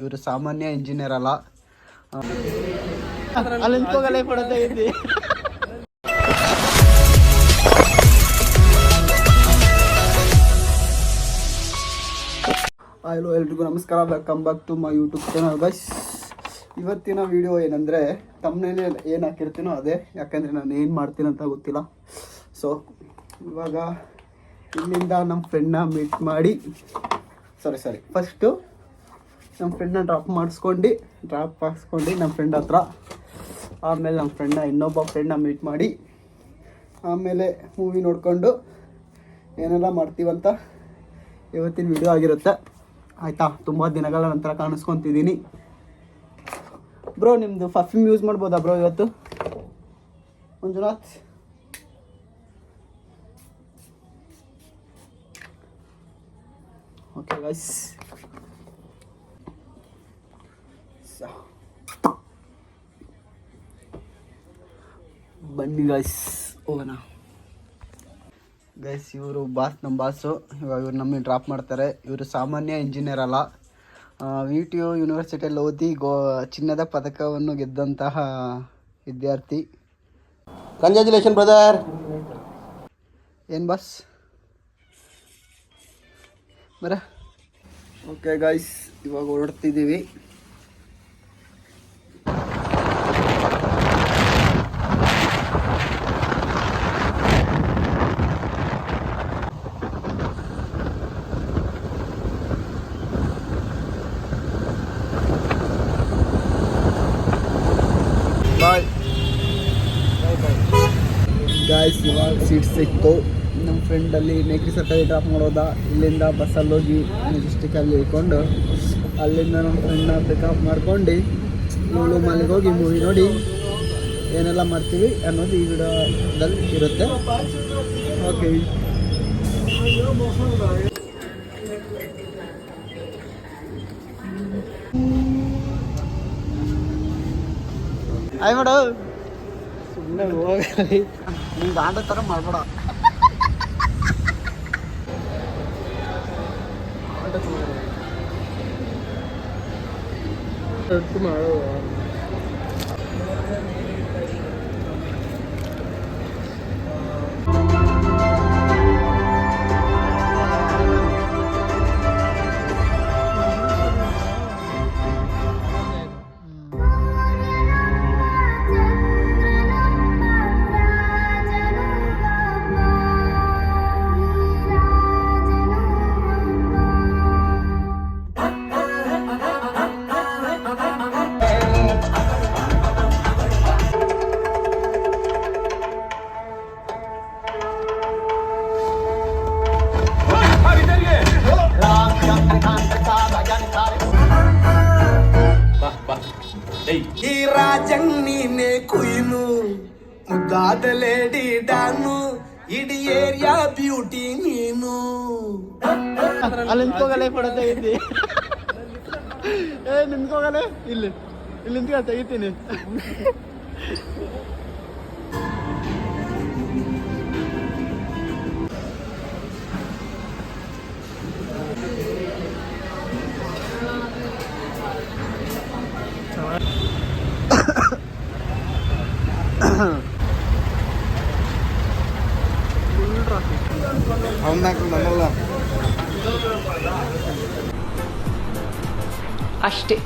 ಇವರು ಸಾಮಾನ್ಯ ಇಂಜಿನಿಯರ್ ಅಲ್ಲ. ಅಲ್ಲಿ ಕೊಡೋದೇ ಐತಿ ಹಲೋ ಎಲ್ರಿಗೂ ನಮಸ್ಕಾರ. Welcome back to my YouTube channel guys ಇವತ್ತಿನ ವಿಡಿಯೋ ಏನಂದರೆ ತಮ್ಮನೇಲೆ ಏನು ಹಾಕಿರ್ತೀನೋ ಅದೇ. ಯಾಕಂದರೆ ನಾನು ಏನು ಮಾಡ್ತೀನಿ ಅಂತ ಗೊತ್ತಿಲ್ಲ. ಸೊ ಇವಾಗ ಇಲ್ಲಿಂದ ನಮ್ಮ ಫ್ರೆಂಡ್ನ ಮೀಟ್ ಮಾಡಿ. ಸಾರಿ ಸಾರಿ ಫಸ್ಟು ನಮ್ಮ ಫ್ರೆಂಡ್ನ ಡ್ರಾಪ್ ಮಾಡಿಸ್ಕೊಂಡು ಡ್ರಾಪ್ ಹಾಕ್ಸ್ಕೊಂಡು ನಮ್ಮ ಫ್ರೆಂಡ್ ಹತ್ರ. ಆಮೇಲೆ ನಮ್ಮ ಫ್ರೆಂಡ್ನ ಇನ್ನೊಬ್ಬ ಫ್ರೆಂಡ್ನ ಮೀಟ್ ಮಾಡಿ, ಆಮೇಲೆ ಮೂವಿ ನೋಡಿಕೊಂಡು ಏನೆಲ್ಲ ಮಾಡ್ತೀವಂತ ಇವತ್ತಿನ ವಿಡಿಯೋ ಆಗಿರುತ್ತೆ. ಆಯಿತಾ? ತುಂಬ ದಿನಗಳ ನಂತರ ಕಾಣಿಸ್ಕೊತಿದ್ದೀನಿ. ಬ್ರೋ ನಿಮ್ಮದು ಪರ್ಫ್ಯೂಮ್ ಯೂಸ್ ಮಾಡ್ಬೋದಾ ಬ್ರೋ ಇವತ್ತು? ಮಂಜುನಾಥ್? ಓಕೆ ಗೈಸ್ ಬನ್ನಿ ಗಾಯ್ಸ್ ಹೋಗೋಣ. ಗೈಸ್ ಇವರು ಬಾಸ್ ನಮ್ಮ ಬಾಸು ಇವಾಗ ಇವ್ರು ನಮ್ಮನ್ನು ಡ್ರಾಪ್ ಮಾಡ್ತಾರೆ. ಇವರು ಸಾಮಾನ್ಯ ಇಂಜಿನಿಯರ್ ಅಲ್ಲ. ವಿ ಟಿ ಯು ಯೂನಿವರ್ಸಿಟಿಯಲ್ಲಿ ಓದಿ ಗೋ ಚಿನ್ನದ ಪದಕವನ್ನು ಗೆದ್ದಂತಹ ವಿದ್ಯಾರ್ಥಿ. ಕಂಗ್ರ್ಯಾಚುಲೇಷನ್ ಬ್ರದರ್ ಏನು ಬಾಸ್? ಬರ. ಓಕೆ ಗಾಯ್ಸ್ ಇವಾಗ ಹೊರಡ್ತಿದ್ದೀವಿ. ಗಾಯ್ಸ್ ಇವಾಗ ಸೀಟ್ ಸಿಕ್ತು. ನಮ್ಮ ಫ್ರೆಂಡಲ್ಲಿ ನೇಕ್ರಿ ಸರ್ಕಲ್ ಡ್ರಾಪ್ ಮಾಡೋದ? ಇಲ್ಲಿಂದ ಬಸ್ಸಲ್ಲಿ ಹೋಗಿ ಮೆಜೆಸ್ಟಿಕಲ್ಲಿ ಇಳ್ಕೊಂಡು ಅಲ್ಲಿಂದ ನಮ್ಮ ಫ್ರೆಂಡ್ನ ಪಿಕಪ್ ಮಾಡ್ಕೊಂಡು ಇವಳು ಮನೆಗೆ ಹೋಗಿ ಮೂವಿ ನೋಡಿ ಏನೆಲ್ಲ ಮಾಡ್ತೀವಿ ಅನ್ನೋದು ಈ ವಿಡಿಯೋದಲ್ಲಿ ಇರುತ್ತೆ. ಓಕೆ ಆಯ್ ಮಾಡು ಸುಮ್ಮನೆ ಹೋಗಲಿ நீங்க ஆண்டத்தர மறுபடா எடுத்து மழை ರಾಜಂಗ್ ನೀನೆ ಕುಯ್ನು ಮುದ್ದಾದ ಲೇಡಿ ಡಾನು ಇಡೀ ಏರಿಯಾ ಬ್ಯೂಟಿ ನೀನು. ಅಲ್ಲಿ ನಿಂತ್ಕೋಗಲೇ ಕೊಡೋದೇ ಐತಿ ಏ, ನಿಂತ್ಕೋಗಲೇ? ಇಲ್ಲಿ ಇಲ್ಲಿ ನಿಂತ್ಕೊ, ತೆಗಿತೀನಿ. ಅಷ್ಟೇ.